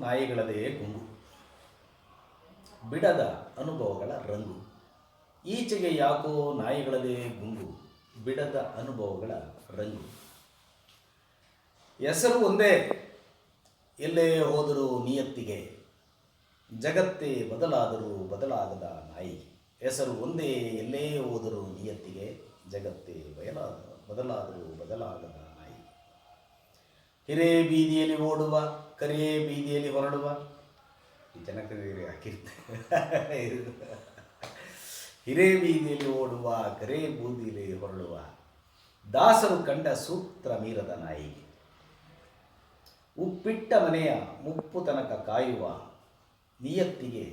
ನಾಯಿಗಳದೇ ಗುಂಗು. ಬಿಡದ ಅನುಭವಗಳ ರಂಗು. ಈಚೆಗೆ ಯಾಕೋ ನಾಯಿಗಳದೇ ಗುಂಗು. ಬಿಡದ ಅನುಭವಗಳ ರಂಗು. ಹೆಸರು ಒಂದೇ. ಎಲ್ಲೇ ಹೋದರೂ ನಿಯತ್ತಿಗೆ. ಜಗತ್ತೇ ಬದಲಾದರೂ ಬದಲಾಗದ ನಾಯಿ. ಹೆಸರು ಒಂದೇ. ಎಲ್ಲೇ ಹೋದರೂ ನಿಯತ್ತಿಗೆ. ಜಗತ್ತೇ ಬಯಲಾದ, ಬದಲಾದರೂ ಬದಲಾಗದ ಹಿರೇ ಬೀದಿಯಲ್ಲಿ ಓಡುವ, ಕರಿಯೇ ಬೀದಿಯಲ್ಲಿ ಹೊರಡುವ. ಈ ಜನಕರಿಗೆ ಹಾಕಿರ್ತಾರೆ ಹಿರೇ ಬೀದಿಯಲ್ಲಿ ಓಡುವ, ಕರೇ ಬೂದಿಯಲ್ಲಿ ಹೊರಡುವ. ದಾಸರು ಕಂಡ ಸೂತ್ರ ಮೀರದ ನಾಯಿ ಉಪ್ಪಿಟ್ಟ ಮನೆಯ ಮುಪ್ಪು ತನಕ ಕಾಯುವ, ನಿಯತ್ತಿಗೆ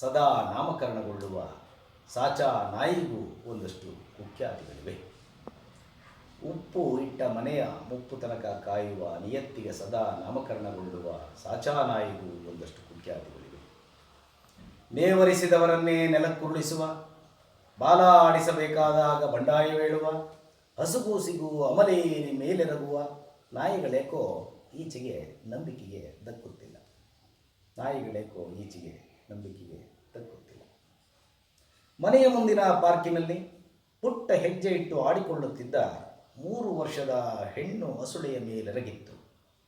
ಸದಾ ನಾಮಕರಣಗೊಳ್ಳುವ, ಸಾಚಾ ನಾಯಿಗೂ ಒಂದಷ್ಟು ಕುಖ್ಯಾತಿಗಳಿವೆ. ಉಪ್ಪು ಇಟ್ಟ ಮನೆಯ ಮುಪ್ಪು ತನಕ ಕಾಯುವ ನಿಯತ್ತಿಗೆ ಸದಾ ನಾಮಕರಣಗೊಳ್ಳುವ ಸಾಚಾ ನಾಯಿಗೂ ಒಂದಷ್ಟು ಕುಖ್ಯಾತಿಗಳಿವೆ. ನೇವರಿಸಿದವರನ್ನೇ ನೆಲಕ್ಕುರುಳಿಸುವ, ಬಾಲ ಆಡಿಸಬೇಕಾದಾಗ ಬಂಡಾಯವೇಳುವ ಹಸುಗೂಸಿಗೂ ಅಮಲೇರಿ ಮೇಲೆರಗುವ ನಾಯಿಗಳೇಕೋ ಈಚೆಗೆ ನಂಬಿಕೆಗೆ ದಕ್ಕುತ್ತಿಲ್ಲ. ನಾಯಿಗಳೇಕೋ ಈಚೆಗೆ ನಂಬಿಕೆಗೆ ದಕ್ಕುತ್ತಿಲ್ಲ. ಮನೆಯ ಮುಂದಿನ ಪಾರ್ಕಿನಲ್ಲಿ ಪುಟ್ಟ ಹೆಜ್ಜೆ ಇಟ್ಟು ಆಡಿಕೊಳ್ಳುತ್ತಿದ್ದ ಮೂರು ವರ್ಷದ ಹೆಣ್ಣು ಹಸುಳೆಯ ಮೇಲೆರಗಿತ್ತು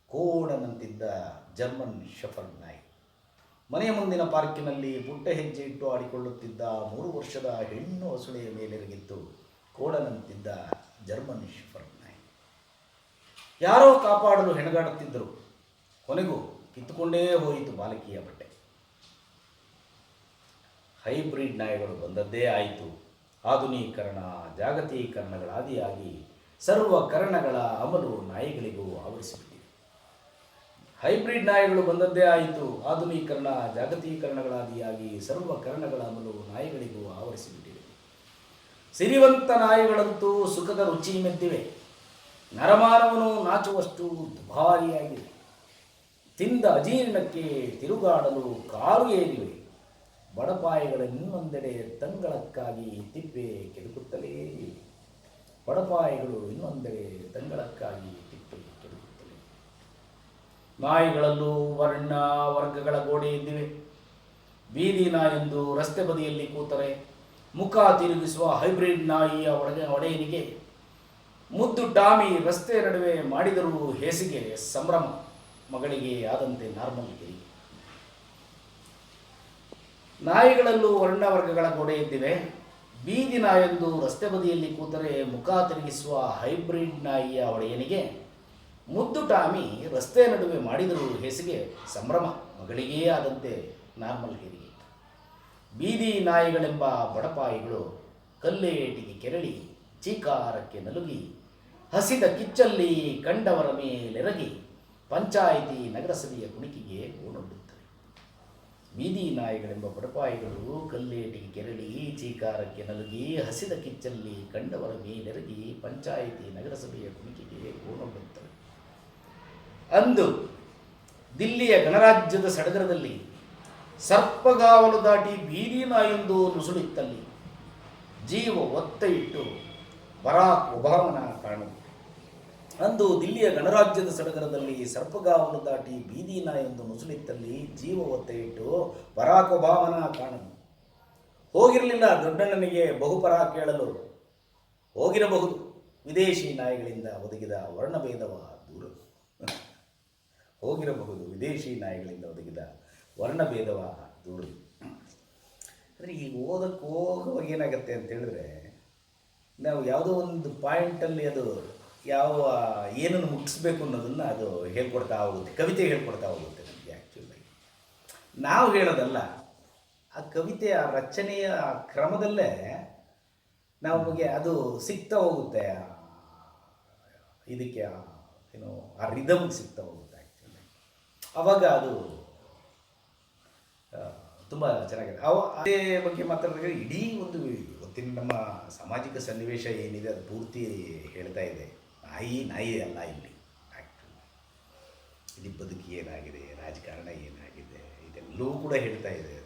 ಕೋಡನಂತಿದ್ದ ಜರ್ಮನ್ ಶಫರ್ಡ್ ನಾಯಿ. ಮನೆಯ ಮುಂದಿನ ಪಾರ್ಕಿನಲ್ಲಿ ಪುಟ್ಟ ಹೆಜ್ಜೆ ಇಟ್ಟು ಆಡಿಕೊಳ್ಳುತ್ತಿದ್ದ ಮೂರು ವರ್ಷದ ಹೆಣ್ಣು ಹಸುಳೆಯ ಮೇಲೆರಗಿತ್ತು ಕೋಡನಂತಿದ್ದ ಜರ್ಮನ್ ಶಫರ್ಡ್ ನಾಯಿ. ಯಾರೋ ಕಾಪಾಡಲು ಹೆಣಗಾಡುತ್ತಿದ್ದರು. ಕೊನೆಗೂ ಕಿತ್ತುಕೊಂಡೇ ಹೋಯಿತು ಬಾಲಕಿಯ ಬಟ್ಟೆ. ಹೈಬ್ರಿಡ್ ನಾಯಿಗಳು ಬಂದದ್ದೇ ಆಯಿತು. ಆಧುನೀಕರಣ ಜಾಗತೀಕರಣಗಳ ಆದಿಯಾಗಿ ಸರ್ವ ಕರಣಗಳ ಅಮಲು ನಾಯಿಗಳಿಗೂ ಆವರಿಸಿಬಿಟ್ಟಿದೆ. ಹೈಬ್ರಿಡ್ ನಾಯಿಗಳು ಬಂದದ್ದೇ ಆಯಿತು. ಆಧುನೀಕರಣ, ಜಾಗತೀಕರಣಗಳಾದಿಯಾಗಿ ಸರ್ವ ಕರಣಗಳ ಅಮಲು ನಾಯಿಗಳಿಗೂ ಆವರಿಸಿಬಿಟ್ಟಿದೆ. ಸಿರಿವಂತ ನಾಯಿಗಳಂತೂ ಸುಖದ ರುಚಿ ಮೆದ್ದಿವೆ. ನರಮಾನವನು ನಾಚುವಷ್ಟು ದುಬಾರಿಯಾಗಿದೆ. ತಿಂದ ಅಜೀರ್ಣಕ್ಕೆ ತಿರುಗಾಡಲು ಕಾರು ಏರಿವೆ. ಬಡಪಾಯಿಗಳ ಇನ್ನೊಂದೆಡೆ ತಂಗಳಕ್ಕಾಗಿ ತಿಪ್ಪೆ ಕೆಡುಕುತ್ತಲೇ ಇವೆ. ಬಡಪಾಯಿಗಳು ಇನ್ನೊಂದೆಡೆ ತಂಗಳಕ್ಕಾಗಿ ನಾಯಿಗಳಲ್ಲೂ ವರ್ಣ ವರ್ಗಗಳ ಗೋಡೆ ಇದ್ದಿವೆ. ಬೀದಿ ನಾಯೆಂದು ರಸ್ತೆ ಬದಿಯಲ್ಲಿ ಕೂತರೆ, ಮುಖ ತಿರುಗಿಸುವ ಹೈಬ್ರಿಡ್ ನಾಯಿಯ ಒಡೆ ಒಡೆಯನಿಗೆ ಮುದ್ದು ಡಾಮಿ ರಸ್ತೆ ನಡುವೆ ಮಾಡಿದರೂ ಹೇಸಿಗೆ ಸಂಭ್ರಮ, ಮಗಳಿಗೆ ಆದಂತೆ ನಾರ್ಮಲ್ ಗಿರಿ. ನಾಯಿಗಳಲ್ಲೂ ವರ್ಣವರ್ಗಗಳ ಗೋಡೆ ಇದ್ದಿವೆ. ಬೀದಿ ನಾಯೊಂದು ರಸ್ತೆ ಬದಿಯಲ್ಲಿ ಕೂತರೆ ಮುಖ ತಿರುಗಿಸುವ ಹೈಬ್ರಿಡ್ ನಾಯಿಯ ಒಡೆಯನಿಗೆ ಮುದ್ದು ಟಾಮಿ ರಸ್ತೆ ನಡುವೆ ಮಾಡಿದರೂ ಹೆಸಿಗೆ ಸಂಭ್ರಮ, ಮಗಳಿಗೇ ಆದಂತೆ ನಾರ್ಮಲ್ ಹೆರಿಗೆ ಬೀದಿ ನಾಯಿಗಳೆಂಬ ಬಡಪಾಯಿಗಳು ಕಲ್ಲೇಟಿಗೆ ಕೆರಳಿ ಚೀಕಾರಕ್ಕೆ ನಲುಗಿ, ಹಸಿದ ಕಿಚ್ಚಲ್ಲಿ ಕಂಡವರ ಮೇಲೆರಗಿ ಪಂಚಾಯಿತಿ ನಗರಸಭೆಯ ಕುಣಿಕೆಗೆ ಓಡೊಡ್ಡುತ್ತವೆ ಬೀದಿ ನಾಯಿಗಳೆಂಬ ಬಡಪಾಯಿಗಳು ಕಲ್ಲೇಟಿ ಕೆರಳಿ ಚೀಕಾರಕ್ಕೆ ನಲುಗಿ ಹಸಿದ ಕಿಚ್ಚಲ್ಲಿ ಕಂಡವರ ಮೇಲೆರಗಿ ಪಂಚಾಯಿತಿ ನಗರಸಭೆಯ ಕುಣಿಕೆಗೆ ಓಡೊಡ್ಡುತ್ತವೆ ಅಂದು ದಿಲ್ಲಿಯ ಗಣರಾಜ್ಯದ ಸಡಗರದಲ್ಲಿ ಸರ್ಪಗಾವಲು ದಾಟಿ ಬೀದಿ ನಾಯೊಂದು ನುಸುಳಿತ್ತಲ್ಲಿ ಜೀವ ಒತ್ತ ಇಟ್ಟು ಬರಾಕ್ ಒಬಾಮನ ಕಾಣುವುದು. ಅಂದು ದಿಲ್ಲಿಯ ಗಣರಾಜ್ಯದ ಸಡಗರದಲ್ಲಿ ಸರ್ಪಗಾವನ್ನು ದಾಟಿ ಬೀದಿ ಎಂದು ನುಸುಳಿತ್ತಲ್ಲಿ ಜೀವ ಒತ್ತೆ ಇಟ್ಟು ಒಬಾಮನ ಕಾಣುವುದು ಹೋಗಿರಲಿಲ್ಲ ದೊಡ್ಡಣ್ಣನಿಗೆ ಬಹುಪರ ಕೇಳಲು. ಹೋಗಿರಬಹುದು, ವಿದೇಶಿ ನಾಯಿಗಳಿಂದ ಒದಗಿದ ವರ್ಣಭೇದವ ದೂರ. ಹೋಗಿರಬಹುದು, ವಿದೇಶಿ ನಾಯಿಗಳಿಂದ ಒದಗಿದ ವರ್ಣಭೇದವ ದೂರ. ಅಂದರೆ ಈಗ ಓದಕ್ಕೆ ಹೋಗುವಾಗ ಏನಾಗುತ್ತೆ ಅಂತ ಹೇಳಿದ್ರೆ, ನಾವು ಯಾವುದೋ ಒಂದು ಪಾಯಿಂಟಲ್ಲಿ ಅದು ಯಾವ, ಏನನ್ನು ಮುಟ್ಟಿಸ್ಬೇಕು ಅನ್ನೋದನ್ನು ಅದು ಹೇಳ್ಕೊಡ್ತಾ ಹೋಗುತ್ತೆ. ಕವಿತೆ ಹೇಳ್ಕೊಡ್ತಾ ಹೋಗುತ್ತೆ ನಮಗೆ ಆ್ಯಕ್ಚುಲಾಗಿ ನಾವು ಹೇಳೋದಲ್ಲ, ಆ ಕವಿತೆಯ ರಚನೆಯ ಕ್ರಮದಲ್ಲೇ ನಮಗೆ ಅದು ಸಿಗ್ತಾ ಹೋಗುತ್ತೆ. ಇದಕ್ಕೆ, ಏನು, ಆ ರಿದಮ್ ಸಿಗ್ತಾ ಹೋಗುತ್ತೆ ಆ್ಯಕ್ಚುಲಿ ಅವಾಗ ಅದು ತುಂಬ ಚೆನ್ನಾಗಿದೆ. ಅವ, ಅದೇ ಬಗ್ಗೆ ಮಾತಾಡಿದ್ರೆ ಇಡೀ ಒಂದು ಇವತ್ತಿನ ನಮ್ಮ ಸಾಮಾಜಿಕ ಸನ್ನಿವೇಶ ಏನಿದೆ, ಅದು ಪೂರ್ತಿ ಹೇಳ್ತಾ ಇದೆ. ನಾಯಿ ನಾಯಿ ಅಲ್ಲ ಇಲ್ಲಿ. ಇಲ್ಲಿ ಬದುಕು ಏನಾಗಿದೆ ರಾಜಕಾರಣ ಏನಾಗಿದೆ ಇದೆಲ್ಲವೂ ಕೂಡ ಹೇಳ್ತಾ ಇದೆ.